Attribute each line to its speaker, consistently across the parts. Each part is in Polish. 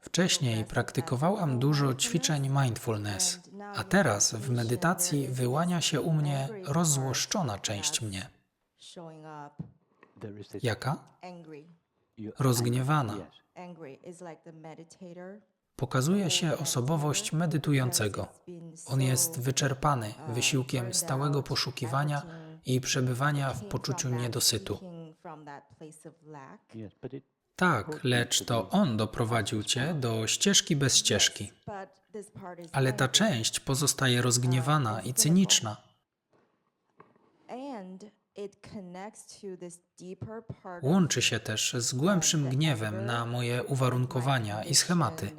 Speaker 1: Wcześniej praktykowałam dużo ćwiczeń mindfulness, a teraz w medytacji wyłania się u mnie rozzłoszczona część mnie. Jaka? Rozgniewana. Pokazuje się osobowość medytującego. On jest wyczerpany wysiłkiem stałego poszukiwania i przebywania w poczuciu niedosytu. Tak, lecz to on doprowadził cię do ścieżki bez ścieżki. Ale ta część pozostaje rozgniewana i cyniczna. Łączy się też z głębszym gniewem na moje uwarunkowania i schematy.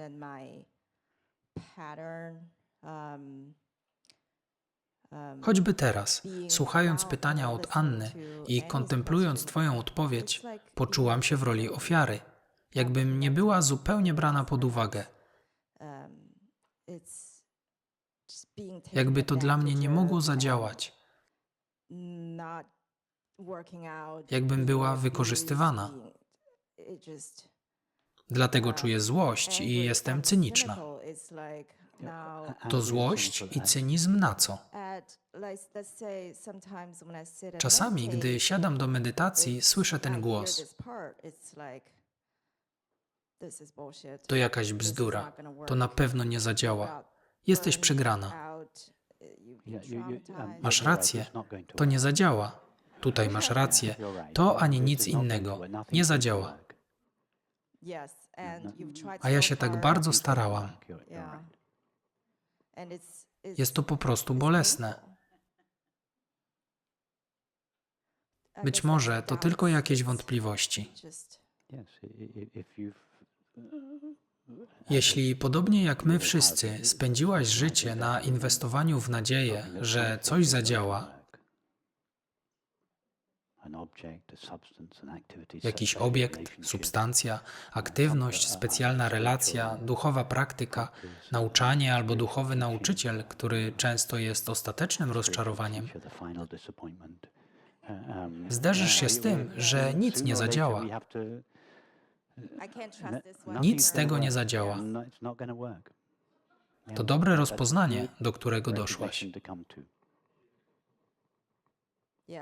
Speaker 1: Choćby teraz, słuchając pytania od Anny i kontemplując Twoją odpowiedź, poczułam się w roli ofiary, jakbym nie była zupełnie brana pod uwagę, jakby to dla mnie nie mogło zadziałać, jakbym była wykorzystywana. Dlatego czuję złość i jestem cyniczna. To złość i cynizm na co? Czasami, gdy siadam do medytacji, słyszę ten głos. To jakaś bzdura. To na pewno nie zadziała. Jesteś przegrana. Masz rację.
Speaker 2: To
Speaker 1: nie zadziała. Tutaj masz rację. To ani nic innego. Nie zadziała. A ja się tak bardzo starałam. Jest to po prostu bolesne. Być może to tylko jakieś wątpliwości.
Speaker 2: You've
Speaker 1: Jeśli podobnie jak my wszyscy spędziłaś życie na inwestowaniu w nadzieję, że coś zadziała, jakiś obiekt, substancja, aktywność, specjalna relacja, duchowa praktyka, nauczanie albo duchowy nauczyciel, który często jest ostatecznym rozczarowaniem,
Speaker 2: uh,
Speaker 1: Zderzysz się
Speaker 2: uh,
Speaker 1: z tym,
Speaker 2: uh,
Speaker 1: że nic nie zadziała.
Speaker 2: no-
Speaker 1: Nic z tego nie
Speaker 2: work.
Speaker 1: zadziała.
Speaker 2: No.
Speaker 1: To dobre rozpoznanie, do którego doszłaś.
Speaker 2: Recognition to come to.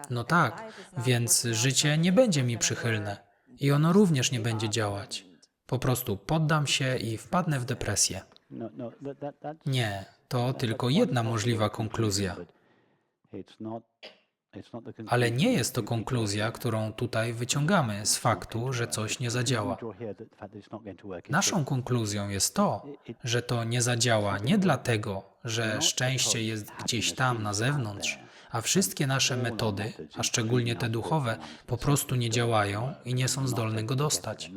Speaker 1: No tak, więc życie nie będzie mi przychylne i ono również nie będzie działać. Po prostu poddam się i wpadnę w depresję.
Speaker 2: No, no,
Speaker 1: Nie, to tylko jedna możliwa konkluzja. Ale nie jest to konkluzja, którą tutaj wyciągamy z faktu, że coś nie zadziała. Naszą konkluzją jest to, że to nie zadziała nie dlatego, że szczęście jest gdzieś tam na zewnątrz, a wszystkie nasze metody, a szczególnie te duchowe, po prostu nie działają i nie są zdolne go dostać.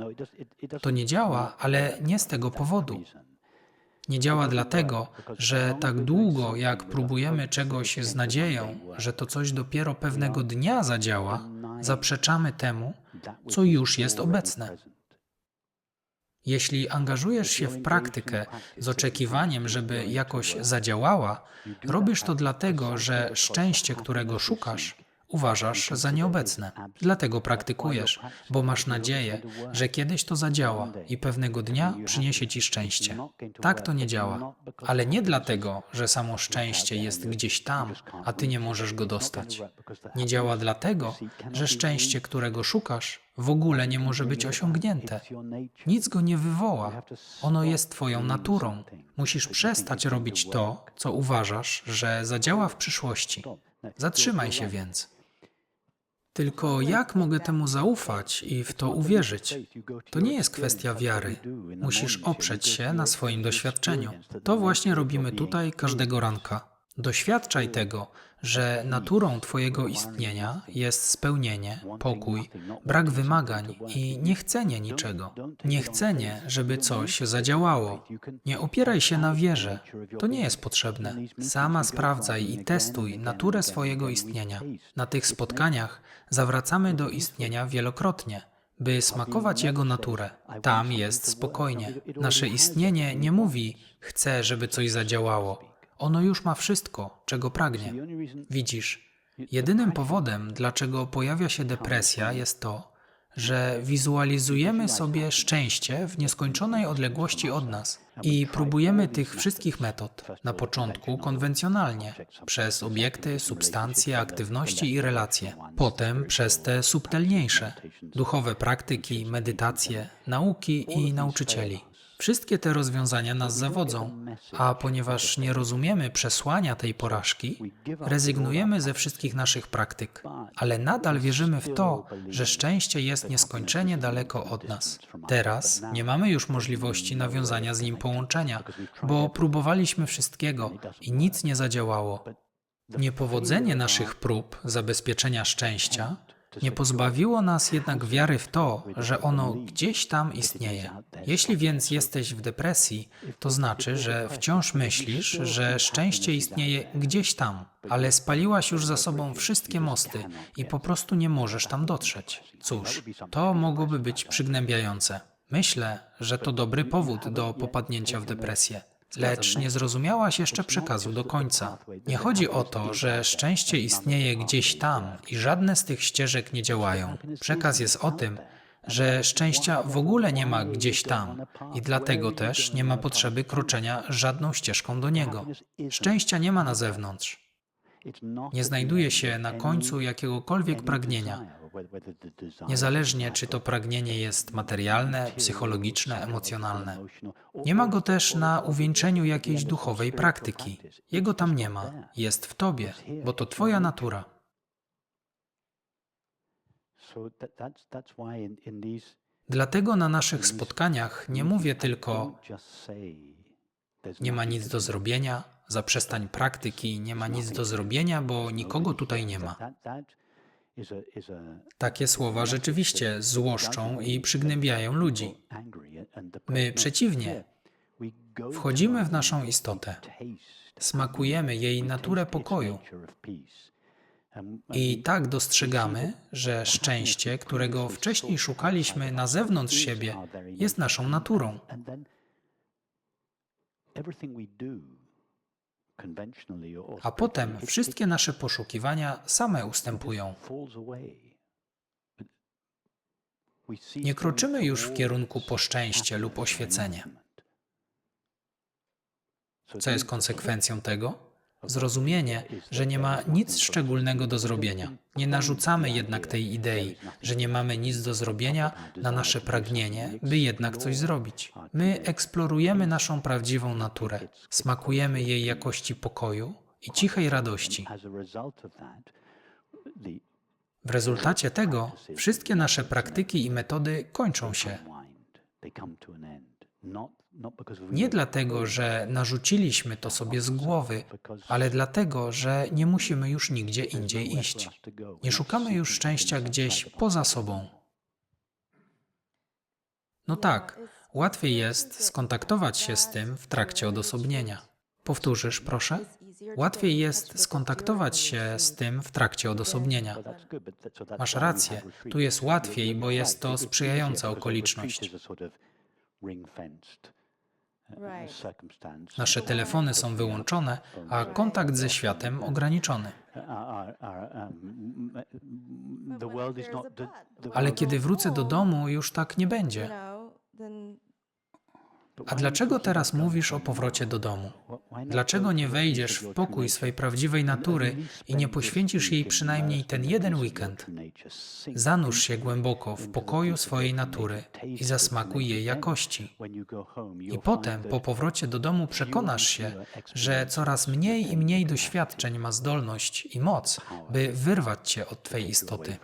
Speaker 1: To nie działa, ale nie z tego powodu. Nie działa dlatego, że tak długo jak próbujemy czegoś z nadzieją, że to coś dopiero pewnego dnia zadziała, zaprzeczamy temu, co już jest obecne. Jeśli angażujesz się w praktykę z oczekiwaniem, żeby jakoś zadziałała, robisz to dlatego, że szczęście, którego szukasz, uważasz za nieobecne. Dlatego praktykujesz, bo masz nadzieję, że kiedyś to zadziała i pewnego dnia przyniesie ci szczęście. Tak to nie działa. Ale nie dlatego, że samo szczęście jest gdzieś tam, a ty nie możesz go dostać. Nie działa dlatego, że szczęście, którego szukasz, w ogóle nie może być osiągnięte. Nic go nie wywoła. Ono jest Twoją naturą. Musisz przestać robić to, co uważasz, że zadziała w przyszłości. Zatrzymaj się więc. Tylko jak mogę temu zaufać i w to uwierzyć? To nie jest kwestia wiary. Musisz oprzeć się na swoim doświadczeniu. To właśnie robimy tutaj każdego ranka. Doświadczaj tego, że naturą Twojego istnienia jest spełnienie, pokój, brak wymagań i niechcenie niczego. Niechcenie, żeby coś zadziałało. Nie opieraj się na wierze. To nie jest potrzebne. Sama sprawdzaj i testuj naturę swojego istnienia. Na tych spotkaniach zawracamy do istnienia wielokrotnie by smakować jego naturę. Tam jest spokojnie. Nasze istnienie nie mówi, chcę, żeby coś zadziałało. Ono już ma wszystko, czego pragnie. Widzisz, jedynym powodem, dlaczego pojawia się depresja, jest to, że wizualizujemy sobie szczęście w nieskończonej odległości od nas i próbujemy tych wszystkich metod, na początku konwencjonalnie, przez obiekty, substancje, aktywności i relacje, potem przez te subtelniejsze, duchowe praktyki, medytacje, nauki i nauczycieli. Wszystkie te rozwiązania nas zawodzą, a ponieważ nie rozumiemy przesłania tej porażki, rezygnujemy ze wszystkich naszych praktyk, ale nadal wierzymy w to, że szczęście jest nieskończenie daleko od nas. Teraz nie mamy już możliwości nawiązania z nim połączenia, bo próbowaliśmy wszystkiego i nic nie zadziałało. Niepowodzenie naszych prób zabezpieczenia szczęścia nie pozbawiło nas jednak wiary w to, że ono gdzieś tam istnieje. Jeśli więc jesteś w depresji, to znaczy, że wciąż myślisz, że szczęście istnieje gdzieś tam, ale spaliłaś już za sobą wszystkie mosty i po prostu nie możesz tam dotrzeć. Cóż, to mogłoby być przygnębiające. Myślę, że to dobry powód do popadnięcia w depresję. Lecz nie zrozumiałaś jeszcze przekazu do końca. Nie chodzi o to, że szczęście istnieje gdzieś tam i żadne z tych ścieżek nie działają. Przekaz jest o tym, że szczęścia w ogóle nie ma gdzieś tam i dlatego też nie ma potrzeby kroczenia żadną ścieżką do niego. Szczęścia nie ma na zewnątrz. Nie znajduje się na końcu jakiegokolwiek pragnienia. Niezależnie czy to pragnienie jest materialne, psychologiczne, emocjonalne. Nie ma go też na uwieńczeniu jakiejś duchowej praktyki. Jego tam nie ma. Jest w tobie, bo to twoja natura. Dlatego na naszych spotkaniach nie mówię tylko nie ma nic do zrobienia, zaprzestań praktyki, nie ma nic do zrobienia, bo nikogo tutaj nie ma. Takie słowa rzeczywiście złoszczą i przygnębiają ludzi. My przeciwnie, wchodzimy w naszą istotę, smakujemy jej naturę pokoju i tak dostrzegamy, że szczęście, którego wcześniej szukaliśmy na zewnątrz siebie, jest naszą naturą. A potem wszystkie nasze poszukiwania same ustępują. Nie kroczymy już w kierunku po szczęście lub oświecenie. Co jest konsekwencją tego? Zrozumienie, że nie ma nic szczególnego do zrobienia. Nie narzucamy jednak tej idei, że nie mamy nic do zrobienia na nasze pragnienie, by jednak coś zrobić. My eksplorujemy naszą prawdziwą naturę, smakujemy jej jakości pokoju i cichej radości. W rezultacie tego wszystkie nasze praktyki i metody kończą się. Nie dlatego, że narzuciliśmy to sobie z głowy, ale dlatego, że nie musimy już nigdzie indziej iść. Nie szukamy już szczęścia gdzieś poza sobą. No tak, łatwiej jest skontaktować się z tym w trakcie odosobnienia. Powtórzysz, proszę? Łatwiej jest skontaktować się z tym w trakcie odosobnienia. Masz rację, tu jest łatwiej, bo jest to sprzyjająca okoliczność. Nasze telefony są wyłączone, a kontakt ze światem ograniczony. Ale kiedy wrócę do domu, już tak nie będzie. A dlaczego teraz mówisz o powrocie do domu? Dlaczego nie wejdziesz w pokój swej prawdziwej natury i nie poświęcisz jej przynajmniej ten jeden weekend? Zanurz się głęboko w pokoju swojej natury i zasmakuj jej jakości. I potem, po powrocie do domu, przekonasz się, że coraz mniej i mniej doświadczeń ma zdolność i moc, by wyrwać cię od Twej istoty.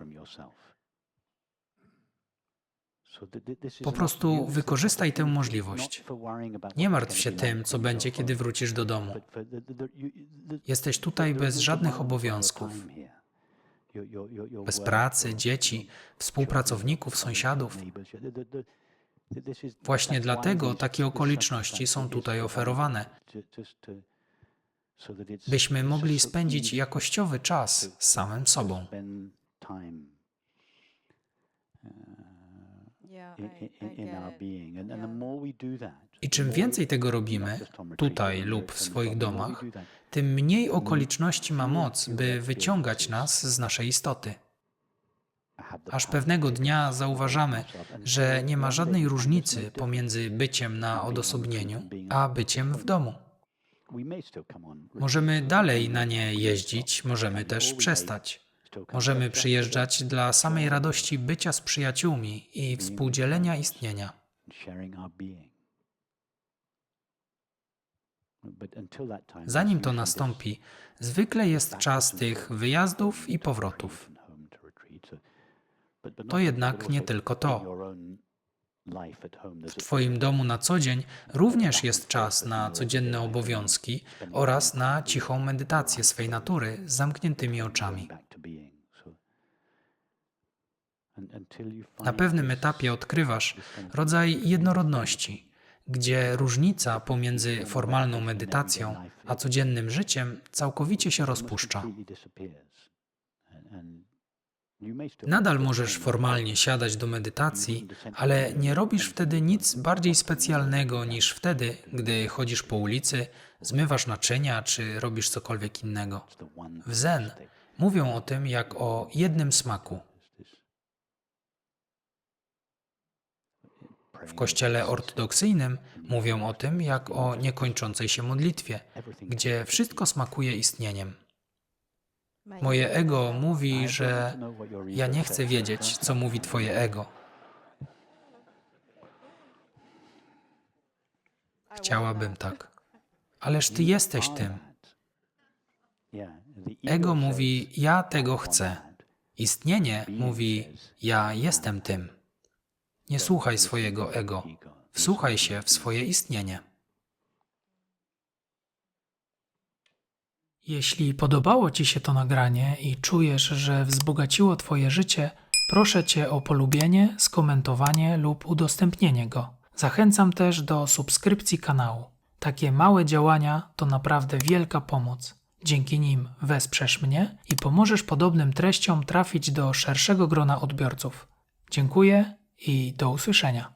Speaker 1: Po prostu wykorzystaj tę możliwość. Nie martw się tym, co będzie, kiedy wrócisz do domu. Jesteś tutaj bez żadnych obowiązków. Bez pracy, dzieci, współpracowników, sąsiadów. Właśnie dlatego takie okoliczności są tutaj oferowane, byśmy mogli spędzić jakościowy czas z samym sobą. I czym więcej tego robimy, tutaj lub w swoich domach, tym mniej okoliczności ma moc, by wyciągać nas z naszej istoty.
Speaker 2: Aż pewnego dnia zauważamy, że nie ma żadnej różnicy pomiędzy byciem na odosobnieniu a byciem w domu. Możemy dalej na nie jeździć, możemy też przestać. Możemy przyjeżdżać dla samej radości bycia z przyjaciółmi i współdzielenia istnienia. Zanim to nastąpi, zwykle jest czas tych wyjazdów i powrotów. To jednak nie tylko to. W Twoim domu na co dzień również jest czas na codzienne obowiązki oraz na cichą medytację swej natury z zamkniętymi oczami. Na pewnym etapie odkrywasz rodzaj jednorodności, gdzie różnica pomiędzy formalną medytacją a codziennym życiem całkowicie się rozpuszcza. Nadal możesz formalnie siadać do medytacji, ale nie robisz wtedy nic bardziej specjalnego niż wtedy, gdy chodzisz po ulicy, zmywasz naczynia czy robisz cokolwiek innego. W Zen mówią o tym jak o jednym smaku. W kościele ortodoksyjnym mówią o tym jak o niekończącej się modlitwie, gdzie wszystko smakuje istnieniem. Moje ego mówi, że ja nie chcę wiedzieć, co mówi Twoje ego. Chciałabym tak. Ależ Ty jesteś tym. Ego mówi, ja tego chcę. Istnienie mówi, ja jestem tym. Nie słuchaj swojego ego. Wsłuchaj się w swoje istnienie.
Speaker 1: Jeśli podobało Ci się to nagranie i czujesz, że wzbogaciło Twoje życie, proszę Cię o polubienie, skomentowanie lub udostępnienie go. Zachęcam też do subskrypcji kanału. Takie małe działania to naprawdę wielka pomoc. Dzięki nim wesprzesz mnie i pomożesz podobnym treściom trafić do szerszego grona odbiorców. Dziękuję i do usłyszenia.